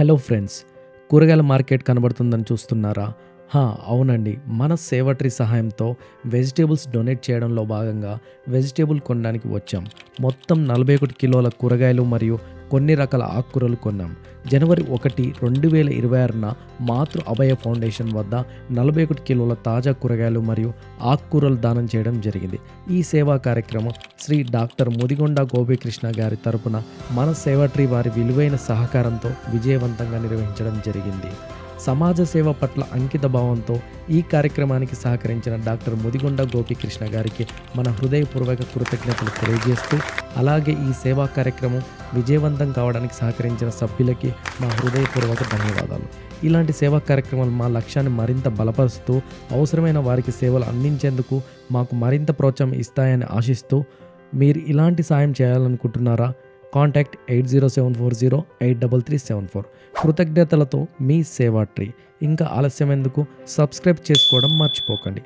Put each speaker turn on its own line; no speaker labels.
Hello friends కూరగాయల market కనబడుతుందని చూస్తున్నారా? హా అవునండి. మన సేవట్రీ సహాయంతో వెజిటేబుల్స్ డొనేట్ చేయడంలో భాగంగా వెజిటేబుల్ కొనడానికి వచ్చాం. మొత్తం నలభై ఒకటి కిలోల కూరగాయలు మరియు కొన్ని రకాల ఆకుకూరలు కొన్నాం. జనవరి ఒకటి రెండు వేల ఇరవై ఆరున మాతృ అభయ ఫౌండేషన్ వద్ద నలభై ఒకటి కిలోల తాజా కూరగాయలు మరియు ఆకుకూరలు దానం చేయడం జరిగింది. ఈ సేవా కార్యక్రమం శ్రీ డాక్టర్ ముదిగొండ గోపీకృష్ణ గారి తరపున మన సేవట్రీ వారి విలువైన సహకారంతో విజయవంతంగా నిర్వహించడం జరిగింది. సమాజ సేవ పట్ల అంకిత భావంతో ఈ కార్యక్రమానికి సహకరించిన డాక్టర్ ముదిగొండ గోపీకృష్ణ గారికి మన హృదయపూర్వక కృతజ్ఞతలు తెలియజేస్తూ అలాగే ఈ సేవా కార్యక్రమం విజయవంతం కావడానికి సహకరించిన సభ్యులకి మా హృదయపూర్వక ధన్యవాదాలు. ఇలాంటి సేవా కార్యక్రమాలు మా లక్ష్యాన్ని మరింత బలపరుస్తూ అవసరమైన వారికి సేవలు అందించేందుకు మాకు మరింత ప్రోత్సాహం ఇస్తాయని ఆశిస్తూ మీరు ఇలాంటి సాయం చేయాలనుకుంటున్నారా? Contact eight zero seven four zero eight double three seven four. కృతజ్ఞతలతో మీ సేవా ట్రీ. ఇంకా ఆలస్యం ఎందుకు సబ్స్క్రైబ్ చేసుకోవడం మర్చిపోకండి.